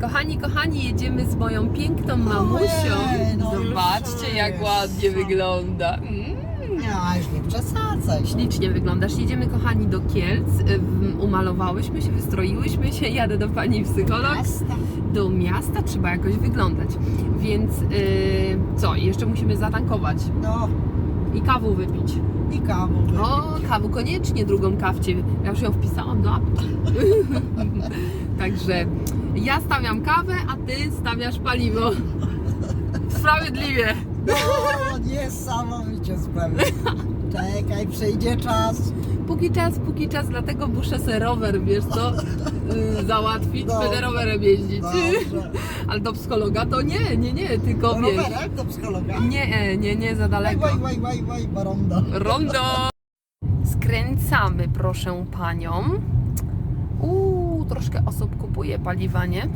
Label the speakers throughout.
Speaker 1: Kochani, kochani, jedziemy z moją piękną mamusią.
Speaker 2: Ojej, no już
Speaker 1: Zobaczcie, jak
Speaker 2: jest,
Speaker 1: ładnie
Speaker 2: co?
Speaker 1: wygląda. Mm.
Speaker 2: Już nie przesadzaj.
Speaker 1: Ślicznie wyglądasz. Jedziemy, kochani, do Kielc. Ym, Umalowałyśmy się, wystroiłyśmy się. Jadę do pani psycholog.
Speaker 2: Miasta.
Speaker 1: Do miasta trzeba jakoś wyglądać. Więc yy, co? Jeszcze musimy zatankować
Speaker 2: No
Speaker 1: i kawę wypić.
Speaker 2: i kawę wypić.
Speaker 1: O, kawę koniecznie, drugą kawcie. Ja już ją wpisałam do apki. Także ja stawiam kawę, a ty stawiasz paliwo. Sprawiedliwie.
Speaker 2: No niesamowicie spełnione. Czekaj, przyjdzie czas.
Speaker 1: Póki czas, póki czas, dlatego muszę sobie rower, wiesz co, yy, załatwić,
Speaker 2: Dobrze.
Speaker 1: będę rowerem jeździć.
Speaker 2: Dobrze.
Speaker 1: Ale do psychologa to nie, nie, nie, tylko
Speaker 2: Do
Speaker 1: wiesz.
Speaker 2: rowerek do psychologa.
Speaker 1: Nie, nie, nie, za daleko.
Speaker 2: waj, waj, waj, waj, baronda.
Speaker 1: Rondo! Skręcamy, proszę panią. Uuu, troszkę osób kupuje paliwa, nie?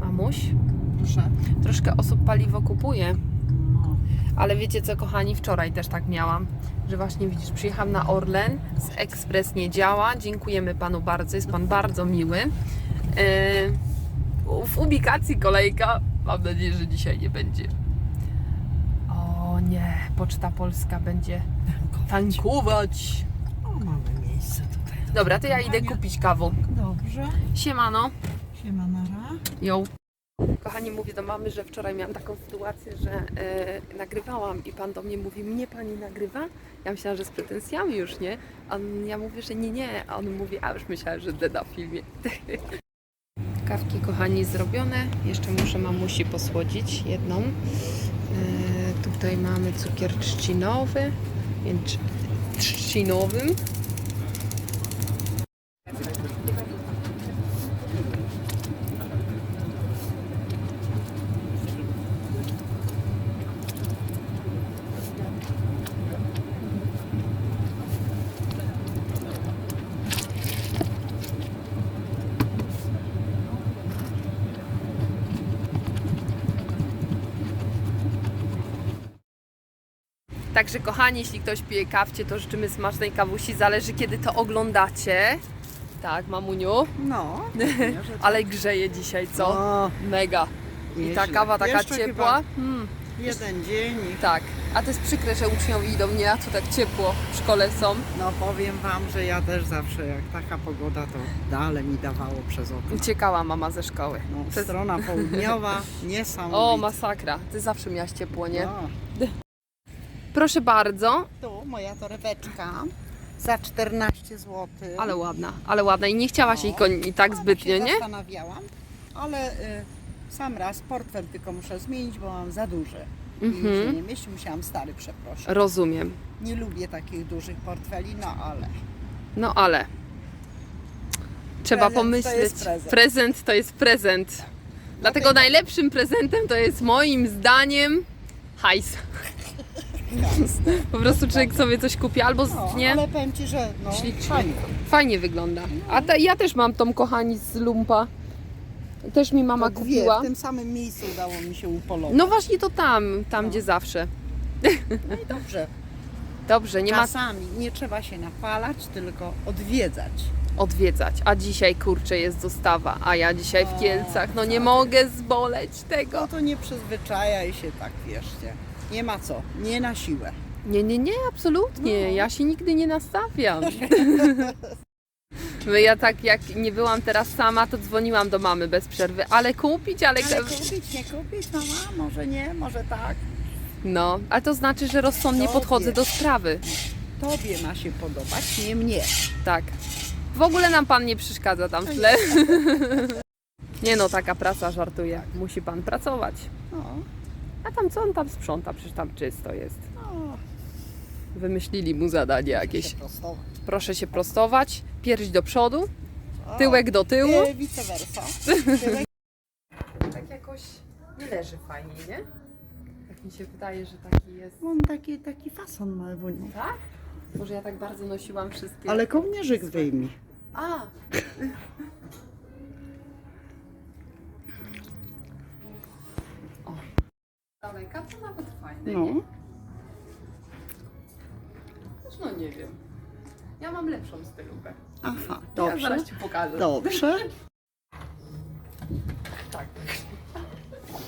Speaker 1: Mamuś,
Speaker 2: Proszę.
Speaker 1: troszkę osób paliwo kupuje. Ale wiecie co, kochani, wczoraj też tak miałam, że właśnie widzisz, przyjechałam na Orlen, z Ekspres nie działa. Dziękujemy panu bardzo, jest pan bardzo miły. Yy, w ubikacji kolejka, mam nadzieję, że dzisiaj nie będzie. O nie, Poczta Polska będzie tankować.
Speaker 2: O, mamy miejsce tutaj. do
Speaker 1: Dobra, to ja idę kupić kawę.
Speaker 2: Dobrze.
Speaker 1: Siemano.
Speaker 2: Siema nara.
Speaker 1: Ją. Kochani, mówię do mamy, że wczoraj miałam taką sytuację, że e, nagrywałam i pan do mnie mówi, mnie pani nagrywa? Ja myślałam, że z pretensjami już, nie? A on, ja mówię, że nie, nie. A on mówi, a już myślałam, że będę na filmie. Kawki, kochani, zrobione. Jeszcze muszę mamusi posłodzić jedną. E, tutaj mamy cukier trzcinowy, więc trzcinowym. Także kochani, jeśli ktoś pije kawcie, to życzymy smacznej kawusi. Zależy kiedy to oglądacie. Tak, mamuniu.
Speaker 2: No.
Speaker 1: Ale grzeje dzisiaj, co?
Speaker 2: O,
Speaker 1: Mega. I ta
Speaker 2: nieźle.
Speaker 1: kawa taka
Speaker 2: Jeszcze
Speaker 1: ciepła. Hmm,
Speaker 2: Jeden dzień i
Speaker 1: tak. A to jest przykre, że uczniowie idą, nie? A tu tak ciepło w szkole są.
Speaker 2: No powiem Wam, że ja też zawsze jak taka pogoda to dalej mi dawało przez okno.
Speaker 1: Uciekała mama ze szkoły.
Speaker 2: No,
Speaker 1: Przez...
Speaker 2: strona południowa, niesamowita.
Speaker 1: O, masakra. Ty zawsze miałaś ciepło, nie?
Speaker 2: No.
Speaker 1: Proszę bardzo.
Speaker 2: Tu moja torebeczka za 14 zł.
Speaker 1: Ale ładna, ale ładna. I nie chciałaś jej koń- i tak zbytnio,
Speaker 2: się
Speaker 1: nie?
Speaker 2: zastanawiałam, ale y, sam raz portfel tylko muszę zmienić, bo mam za duży. I
Speaker 1: Mhm.
Speaker 2: się nie mieści, musiałam stary przeprosić.
Speaker 1: Rozumiem.
Speaker 2: Nie lubię takich dużych portfeli, no ale
Speaker 1: No ale trzeba
Speaker 2: Prezent to
Speaker 1: pomyśleć.
Speaker 2: jest prezent.
Speaker 1: prezent to jest prezent. Dlatego
Speaker 2: Dlatego-
Speaker 1: najlepszym prezentem to jest moim zdaniem hajs. Po prostu człowiek sobie coś kupi albo
Speaker 2: no,
Speaker 1: nie.
Speaker 2: ale powiem Ci, że no,
Speaker 1: Ślicznie.
Speaker 2: fajnie.
Speaker 1: Fajnie wygląda. A te, ja też mam tą kochani z lumpa. Też mi mama
Speaker 2: To dwie,
Speaker 1: kupiła.
Speaker 2: w tym samym miejscu udało mi się upolować.
Speaker 1: No właśnie to tam, tam
Speaker 2: No.
Speaker 1: gdzie zawsze.
Speaker 2: No i dobrze.
Speaker 1: Dobrze, nie ma
Speaker 2: Czasami nie trzeba się napalać, tylko odwiedzać.
Speaker 1: odwiedzać. A dzisiaj kurczę jest dostawa, a ja dzisiaj w
Speaker 2: O,
Speaker 1: Kielcach. No nie
Speaker 2: tak.
Speaker 1: mogę zboleć tego.
Speaker 2: No to nie przyzwyczajaj się tak, wierzcie. Nie ma co, nie na siłę.
Speaker 1: Nie, nie, nie, absolutnie.
Speaker 2: No.
Speaker 1: Ja się nigdy nie nastawiam. No Ja tak jak nie byłam teraz sama, to dzwoniłam do mamy bez przerwy. Ale kupić, ale...
Speaker 2: Ale kupić, nie kupić, mama, może nie, może tak.
Speaker 1: No, ale to znaczy, że rozsądnie
Speaker 2: Tobie.
Speaker 1: podchodzę do sprawy.
Speaker 2: Tobie ma się podobać, nie mnie.
Speaker 1: Tak. W ogóle nam pan nie przeszkadza tam w tle. Nie no, taka praca żartuje. Musi pan pracować.
Speaker 2: No,
Speaker 1: A tam co on tam sprząta? Przecież tam czysto jest.
Speaker 2: no,
Speaker 1: Wymyślili mu zadanie
Speaker 2: się
Speaker 1: jakieś. Proszę się prostować, pierś do przodu,
Speaker 2: O,
Speaker 1: tyłek do tyłu.
Speaker 2: e, Vice versa. Tyłek
Speaker 1: Tak jakoś nie leży fajnie, nie? Tak mi się wydaje, że taki jest.
Speaker 2: On taki, taki fason ma Ewuniu.
Speaker 1: Tak? Może ja tak bardzo nosiłam wszystkie.
Speaker 2: Ale kołnierzyk wyjmij.
Speaker 1: A! Daleka to nawet fajne,
Speaker 2: No.
Speaker 1: nie? Też no nie wiem. Ja mam lepszą stylówkę.
Speaker 2: Aha,
Speaker 1: Ja
Speaker 2: dobrze.
Speaker 1: zaraz Ci pokażę.
Speaker 2: Dobrze.
Speaker 1: Tak.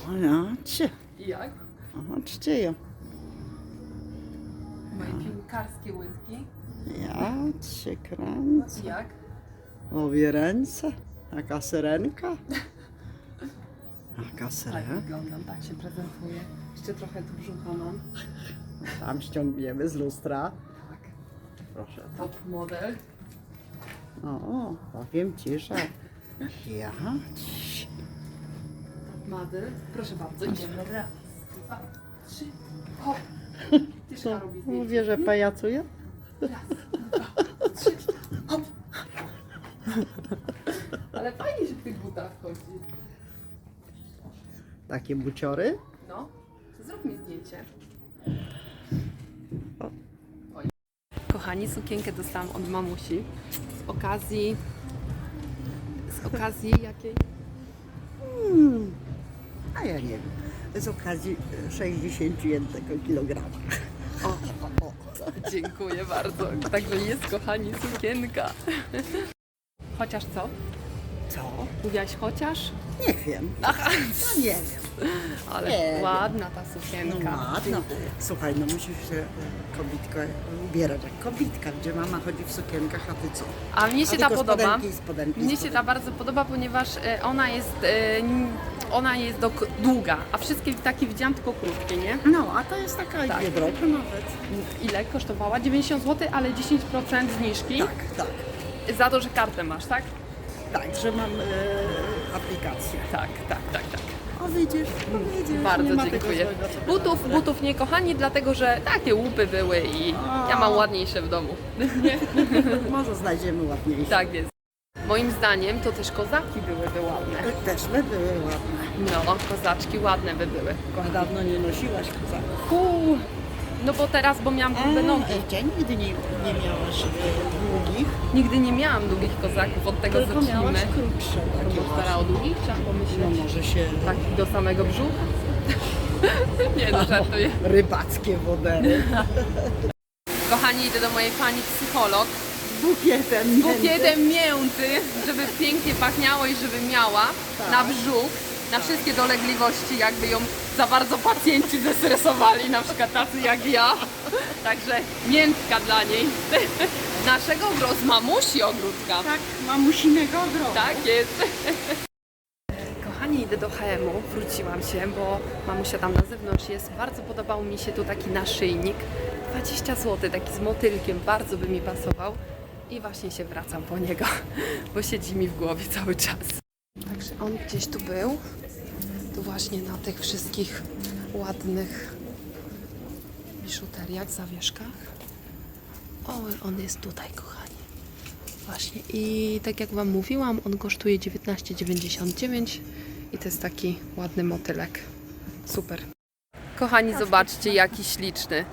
Speaker 2: O ja cię.
Speaker 1: Jak?
Speaker 2: Aha, czcie ja.
Speaker 1: Moje piłkarskie łydki.
Speaker 2: Ja cię kręcę.
Speaker 1: Jak?
Speaker 2: Obie ręce. Jaka syrenka. Jaka
Speaker 1: Tak wyglądam, tak się prezentuję. Jeszcze trochę tu brzucha mam.
Speaker 2: Tam ściągniemy z lustra.
Speaker 1: Tak.
Speaker 2: Proszę.
Speaker 1: Top model.
Speaker 2: O, powiem ci, że ja ci-
Speaker 1: Top model. Proszę bardzo, idziemy. Raz, dwa, trzy, hop. Tyszka robi zdjęcie.
Speaker 2: Mówię, że pajacuję?
Speaker 1: Hop. Ale fajnie się w tych butach chodzi.
Speaker 2: Takie buciory.
Speaker 1: No, zrób mi zdjęcie. Oj. Kochani, sukienkę dostałam od mamusi z okazji. Z okazji jakiej?
Speaker 2: Hmm. A ja nie wiem. Z okazji e, 61 kg.
Speaker 1: O, o, o. Dziękuję bardzo. Także jest, kochani, sukienka. Chociaż co?
Speaker 2: Co?
Speaker 1: Mówiłaś chociaż?
Speaker 2: Nie wiem.
Speaker 1: Aha,
Speaker 2: No nie wiem.
Speaker 1: ale
Speaker 2: Nie
Speaker 1: ładna ta
Speaker 2: No
Speaker 1: sukienka.
Speaker 2: ładno. Słuchaj, no musisz się e, kobitka ubierać jak kobitka, gdzie mama chodzi w sukienkach, a ty co?
Speaker 1: A mnie się ta
Speaker 2: tylko
Speaker 1: podoba.
Speaker 2: Spodenki, i spodenki,
Speaker 1: Mnie się
Speaker 2: spodenki.
Speaker 1: ta bardzo podoba, ponieważ e, ona jest, e, n- ona jest do, długa, a wszystkie takie widziałam tylko krótkie, nie?
Speaker 2: No, a to jest taka
Speaker 1: Tak.
Speaker 2: droga nawet.
Speaker 1: Ile kosztowała? 90 zł, ale 10% zniżki
Speaker 2: Tak, tak.
Speaker 1: za to, że kartę masz, tak?
Speaker 2: Tak, że mam e, aplikację.
Speaker 1: Tak, tak, tak, tak.
Speaker 2: O widzisz, o, widzisz nie
Speaker 1: Bardzo
Speaker 2: ma tego
Speaker 1: dziękuję.
Speaker 2: złego, co ty
Speaker 1: Butów, butów nie kochani, dlatego że takie łupy były i ja mam ładniejsze w domu.
Speaker 2: Może znajdziemy ładniejsze.
Speaker 1: Tak jest. Moim zdaniem to też kozaki byłyby ładne.
Speaker 2: Też by były ładne.
Speaker 1: No, kozaczki ładne by były.
Speaker 2: Dawno nie nosiłaś koza.
Speaker 1: Kuu. No bo teraz, bo miałam grube nogi.
Speaker 2: Ewcia, nigdy nie, nie miałaś e, długich,
Speaker 1: Nigdy nie miałam długich kozaków, od tego
Speaker 2: tylko
Speaker 1: zacznijmy.
Speaker 2: miałaś krótsze takie
Speaker 1: Bo stara o
Speaker 2: właśnie.
Speaker 1: długich trzeba
Speaker 2: No
Speaker 1: pomyśleć.
Speaker 2: może się
Speaker 1: Tak, do samego brzucha? nie no, żartuję.
Speaker 2: rybackie wodery.
Speaker 1: Kochani, idę do mojej pani psycholog
Speaker 2: Bukietem.
Speaker 1: bukietem mięty, żeby pięknie pachniało i żeby miała na brzuch, na wszystkie dolegliwości, jakby ją za bardzo pacjenci zestresowali, na przykład tacy jak ja. Także miętka dla niej. Naszego ogro- z mamusi ogródka.
Speaker 2: Tak, mamusinego ogrodu.
Speaker 1: Tak jest. Kochani, idę do HM-u, wróciłam się, bo mamusia tam na zewnątrz jest. Bardzo podobał mi się tu taki naszyjnik. 20 zł, taki z motylkiem, bardzo by mi pasował. I właśnie się wracam po niego, bo siedzi mi w głowie cały czas. Także on gdzieś tu był. Właśnie na tych wszystkich ładnych biżuteriach, zawieszkach. O, on jest tutaj, kochani. Właśnie i tak jak Wam mówiłam, on kosztuje 19,99 i to jest taki ładny motylek. Super. Kochani, zobaczcie jaki śliczny.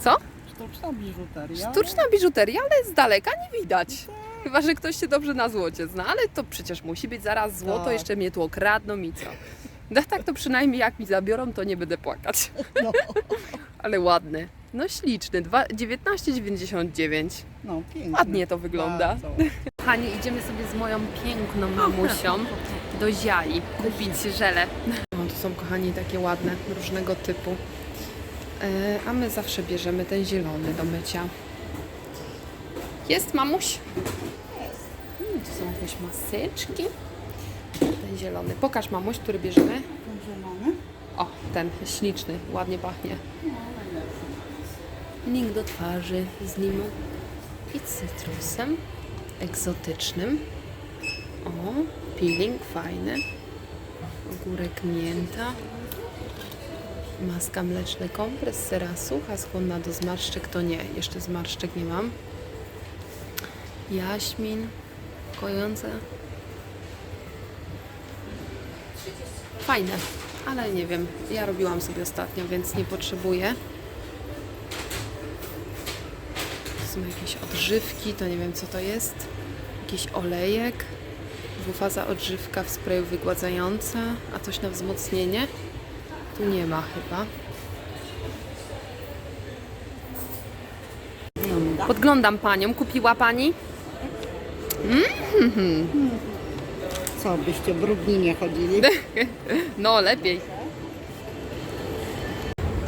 Speaker 1: Co?
Speaker 2: Sztuczna biżuteria.
Speaker 1: Sztuczna biżuteria, ale z daleka nie widać. Chyba, że ktoś się dobrze na złocie zna, ale to przecież musi być zaraz złoto,
Speaker 2: Tak.
Speaker 1: jeszcze mnie tu okradną i co. No tak to przynajmniej jak mi zabiorą, to nie będę płakać.
Speaker 2: No,
Speaker 1: Ale ładny. No śliczny, dwa- 19,99.
Speaker 2: no pięknie.
Speaker 1: Ładnie to wygląda.
Speaker 2: Bardzo.
Speaker 1: Kochani, idziemy sobie z moją piękną mamusią do Ziai kupić żele. No, to są, kochani, takie ładne, różnego typu. E, a my zawsze bierzemy ten zielony do mycia. Jest, mamuś? Mm, tu są jakieś maseczki. Zielony. Pokaż, mamuś, który bierzemy.
Speaker 2: Ten zielony?
Speaker 1: O, ten śliczny, ładnie pachnie. Link do twarzy z nim i cytrusem egzotycznym. O, peeling fajny. Ogórek mięta. Maska mleczny kompres sera sucha, skłonna do zmarszczek, to nie, jeszcze zmarszczek nie mam. Jaśmin, kojące. Fajne, ale nie wiem, ja robiłam sobie ostatnio, więc nie potrzebuję. To są jakieś odżywki, to nie wiem co to jest. Jakiś olejek. Dwufaza odżywka w sprayu wygładzająca, a coś na wzmocnienie. Tu nie ma chyba. Podglądam panią. Kupiła pani?
Speaker 2: Hmm. Co, byście brudni nie chodzili?
Speaker 1: No, lepiej.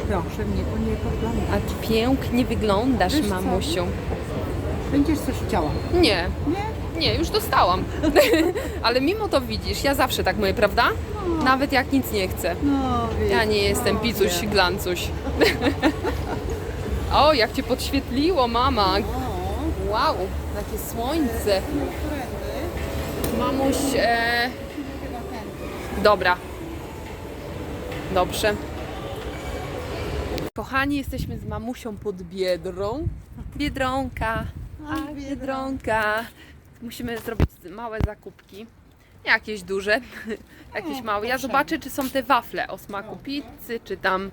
Speaker 2: Proszę mnie to nie podglądać.
Speaker 1: A ty pięknie wyglądasz,
Speaker 2: Wiesz co?
Speaker 1: mamusiu.
Speaker 2: Będziesz coś chciała?
Speaker 1: Nie,
Speaker 2: Nie?
Speaker 1: nie, już dostałam. Ale mimo to widzisz, ja zawsze tak mówię, prawda? Nawet jak nic nie chcę.
Speaker 2: No,
Speaker 1: Ja nie jestem picuś, glancuś. o, jak cię podświetliło, mama. Wow, jakie słońce. Mamuś, e... dobra. Dobrze. Kochani, jesteśmy z mamusią pod Biedrą. Biedronka, a
Speaker 2: Biedronka.
Speaker 1: Musimy zrobić małe zakupki. Jakieś duże, jakieś małe. Ja zobaczę, czy są te wafle o smaku pizzy, czy tam,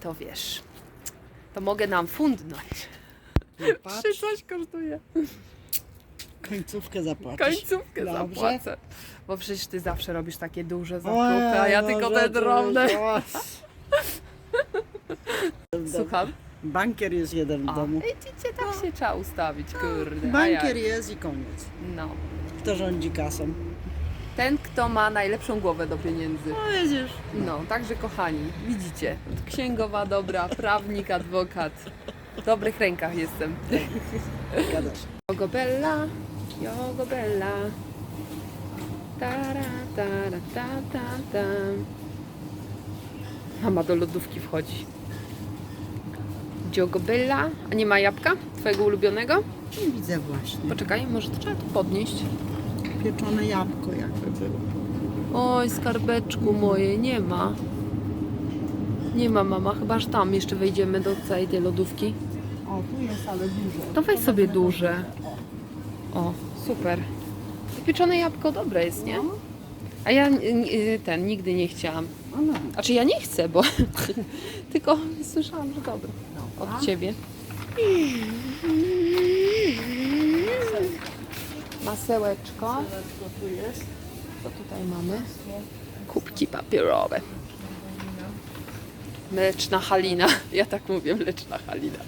Speaker 1: to wiesz, to mogę nam fundnąć. Czy
Speaker 2: Patrz,
Speaker 1: coś kosztuje?
Speaker 2: Końcówkę zapłacisz.
Speaker 1: Końcówkę
Speaker 2: Dobrze.
Speaker 1: zapłacę. Bo przecież ty zawsze robisz takie duże zakupy, a ja tylko te
Speaker 2: rzeczy,
Speaker 1: drobne. Słucham?
Speaker 2: Bankier jest jeden w
Speaker 1: A,
Speaker 2: domu.
Speaker 1: widzicie, tak się trzeba ustawić, kurde. a
Speaker 2: Bankier
Speaker 1: jak?
Speaker 2: jest i koniec.
Speaker 1: No.
Speaker 2: Kto rządzi kasą?
Speaker 1: Ten, kto ma najlepszą głowę do pieniędzy.
Speaker 2: No widzisz.
Speaker 1: No, także kochani, widzicie, księgowa dobra, prawnik, adwokat. W dobrych rękach jestem.
Speaker 2: Gadasz.
Speaker 1: Jogo Bella, Jogo Bella. Tara, tara, ta, ta, ta. Mama do lodówki wchodzi. Jogo Bella. A nie ma jabłka? Twojego ulubionego?
Speaker 2: Nie widzę właśnie.
Speaker 1: Poczekaj, może to trzeba tu podnieść.
Speaker 2: Pieczone jabłko jakby było.
Speaker 1: Oj, skarbeczku moje, nie ma. Nie ma mama, chyba tam jeszcze wejdziemy do całej tej lodówki.
Speaker 2: O, tu jest, ale duże.
Speaker 1: To weź sobie duże. O, super. To pieczone jabłko dobre jest, nie? A ja y, ten nigdy nie chciałam.
Speaker 2: O, no.
Speaker 1: Znaczy ja nie chcę, bo tylko słyszałam, że dobre. Od ciebie. Masełeczko.
Speaker 2: Co tu jest?
Speaker 1: Co tutaj mamy? Kubki papierowe. Mleczna halina. Ja tak mówię, mleczna halina.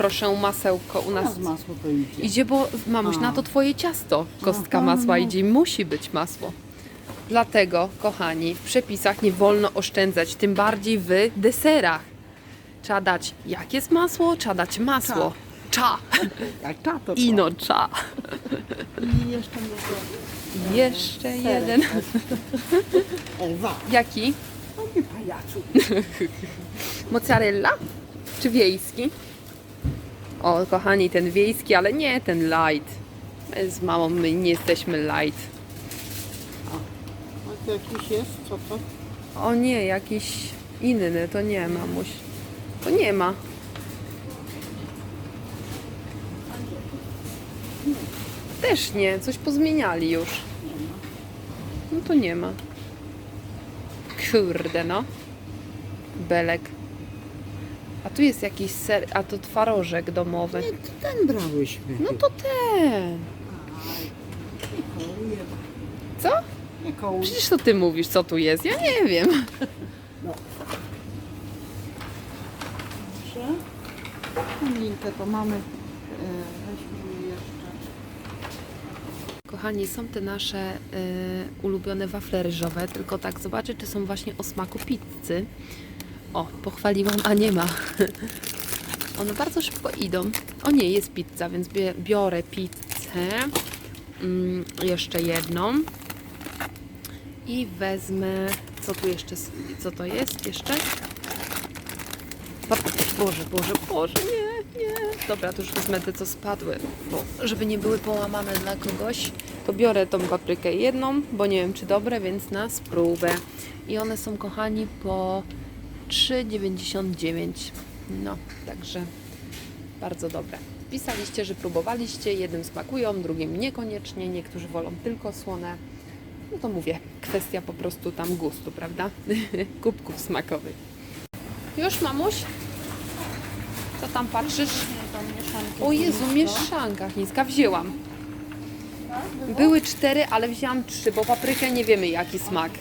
Speaker 1: Proszę masełko u nas.
Speaker 2: Masło to idzie.
Speaker 1: Idzie, bo mamuś,
Speaker 2: A.
Speaker 1: na to twoje ciasto. Kostka
Speaker 2: Aha.
Speaker 1: masła idzie i musi być masło. Dlatego, kochani, w przepisach nie wolno oszczędzać, tym bardziej w deserach. Trzeba dać, jak jest masło? Trzeba dać masło. Cza.
Speaker 2: Jak ta to
Speaker 1: Ino cza.
Speaker 2: I jeszcze może...
Speaker 1: Jeszcze jeden.
Speaker 2: Ewa.
Speaker 1: Jaki?
Speaker 2: Nie pajacu.
Speaker 1: Mozzarella? Czy wiejski? O, kochani, ten wiejski, ale nie ten light. My z mamą my nie jesteśmy light.
Speaker 2: A to jakiś jest? Co to?
Speaker 1: O nie, jakiś inny, to nie, mamuś. To nie ma. Też nie, coś pozmieniali już. No to nie ma. Kurde, no. Belek. A tu jest jakiś ser, a to twarożek domowy.
Speaker 2: Nie, to ten brałyśmy.
Speaker 1: No to ten. Co?
Speaker 2: Nie kołuje.
Speaker 1: Przecież to ty mówisz, co tu jest. Ja nie wiem.
Speaker 2: No. Dobrze. Linkę to mamy. E, weźmy jeszcze.
Speaker 1: Kochani, są te nasze y, ulubione wafle ryżowe, tylko tak zobaczę, czy są właśnie o smaku pizzy. O, pochwaliłam, a nie ma. One bardzo szybko idą. O nie, jest pizza, więc biorę pizzę. Mm, jeszcze jedną. I wezmę. Co tu jeszcze? Co to jest jeszcze? Boże, Boże, Boże, nie, nie. Dobra, to już wezmę te, co spadły, bo żeby nie były połamane dla kogoś, to biorę tą paprykę jedną, bo nie wiem, czy dobre, więc na spróbę. I one są, kochani, po 3,99. No, także bardzo dobre. Pisaliście, że próbowaliście, jednym smakują, drugim niekoniecznie, niektórzy wolą tylko słone. No to mówię, kwestia po prostu tam gustu, prawda? Kubków smakowych. Już, mamuś? Co tam patrzysz? O Jezu, mieszanka chińska. Wzięłam. Były cztery, ale wzięłam trzy, bo paprykę nie wiemy jaki smak.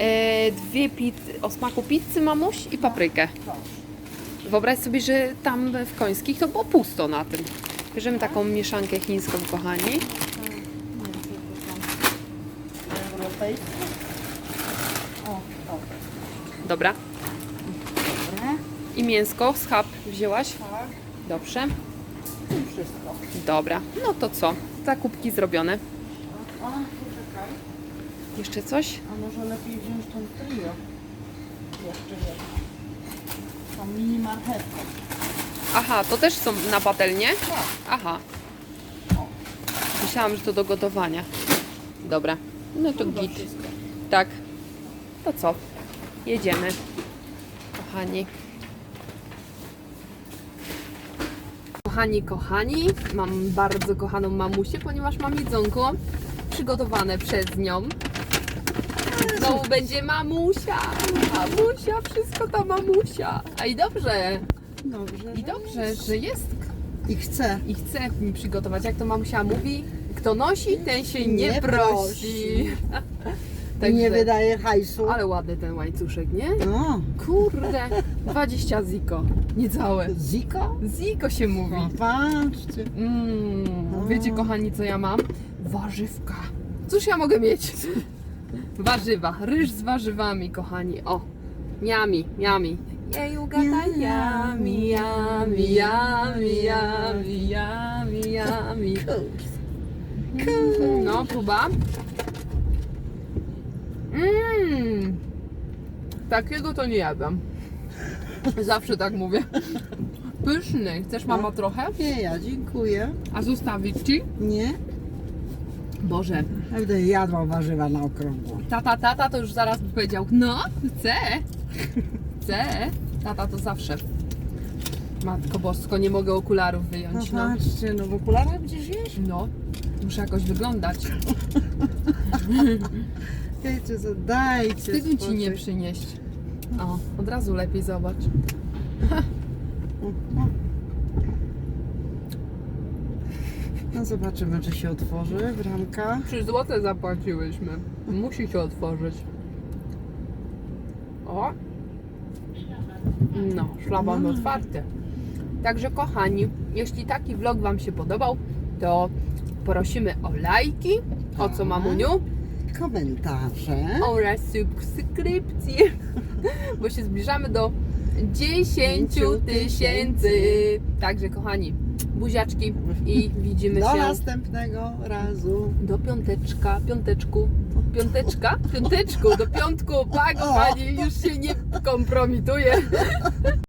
Speaker 1: E, dwie pizzy o smaku pizzy, mamuś, i paprykę. Wyobraź sobie, że tam w Końskich to było pusto na tym. Bierzemy taką mieszankę chińską, kochani. Dobra. I mięsko, schab wzięłaś?
Speaker 2: Tak,
Speaker 1: Dobrze.
Speaker 2: wszystko.
Speaker 1: Dobra. No to co? Zakupki zrobione. Jeszcze coś?
Speaker 2: A może lepiej wziąć tą trio? Jeszcze jedno. Tą mini marchewkę.
Speaker 1: Aha, to też są na patelnię?
Speaker 2: Tak.
Speaker 1: Aha. Myślałam, że to do gotowania. Dobra. No to git. Tak. To co? Jedziemy. Kochani. Kochani, kochani, mam bardzo kochaną mamusię, ponieważ mam jedzonko przygotowane przez nią. Znowu będzie mamusia, mamusia, wszystko ta mamusia. A i dobrze,
Speaker 2: Dobrze.
Speaker 1: i dobrze, że jest
Speaker 2: I chcę.
Speaker 1: i chce mi przygotować. Jak to mamusia mówi, kto nosi, ten się nie,
Speaker 2: Nie
Speaker 1: prosi.
Speaker 2: prosi. I
Speaker 1: Także-
Speaker 2: nie wydaje hajsu.
Speaker 1: Ale ładny ten łańcuszek, nie?
Speaker 2: No,
Speaker 1: Kurde, 20 ziko, niecałe.
Speaker 2: Ziko?
Speaker 1: Ziko się mówi.
Speaker 2: O, patrzcie.
Speaker 1: Mm, wiecie kochani co ja mam? Warzywka. Cóż ja mogę mieć? Warzywa, ryż z warzywami kochani. O, miami, miami. Jeju gata yami, yami, yami, yami, yami, yami. Mm, No, próba. Mmm, takiego to nie jadam. Zawsze tak mówię. Pyszny. Chcesz mama trochę?
Speaker 2: Nie, ja dziękuję.
Speaker 1: A zostawić ci?
Speaker 2: Nie?
Speaker 1: Boże.
Speaker 2: Ja Będę jadła warzywa na okrągło.
Speaker 1: Tata, tata to już zaraz by powiedział, no, chcę. Chcę. Tata to zawsze. Matko Bosko, nie mogę okularów
Speaker 2: No
Speaker 1: wyjąć, no.
Speaker 2: patrzcie, no w okularach będziesz jeść?
Speaker 1: No, muszę jakoś wyglądać.
Speaker 2: Dajcie
Speaker 1: Wstydu ci nie przynieść. O, od razu lepiej zobacz.
Speaker 2: No zobaczymy, czy się otworzy bramka.
Speaker 1: 3 złote zapłaciłyśmy. Musi się otworzyć. O! No, szlaban
Speaker 2: No.
Speaker 1: otwarty. Także kochani, jeśli taki vlog Wam się podobał, to prosimy o lajki. O co
Speaker 2: Tak.
Speaker 1: mamuniu?
Speaker 2: Komentarze.
Speaker 1: Oraz subskrypcje. Bo się zbliżamy do 10 tysięcy. Także kochani, buziaczki i widzimy
Speaker 2: Do
Speaker 1: się
Speaker 2: następnego razu.
Speaker 1: do piąteczka, piąteczku, piąteczka, piąteczku, do piątku, pa kochani, już się nie kompromituję.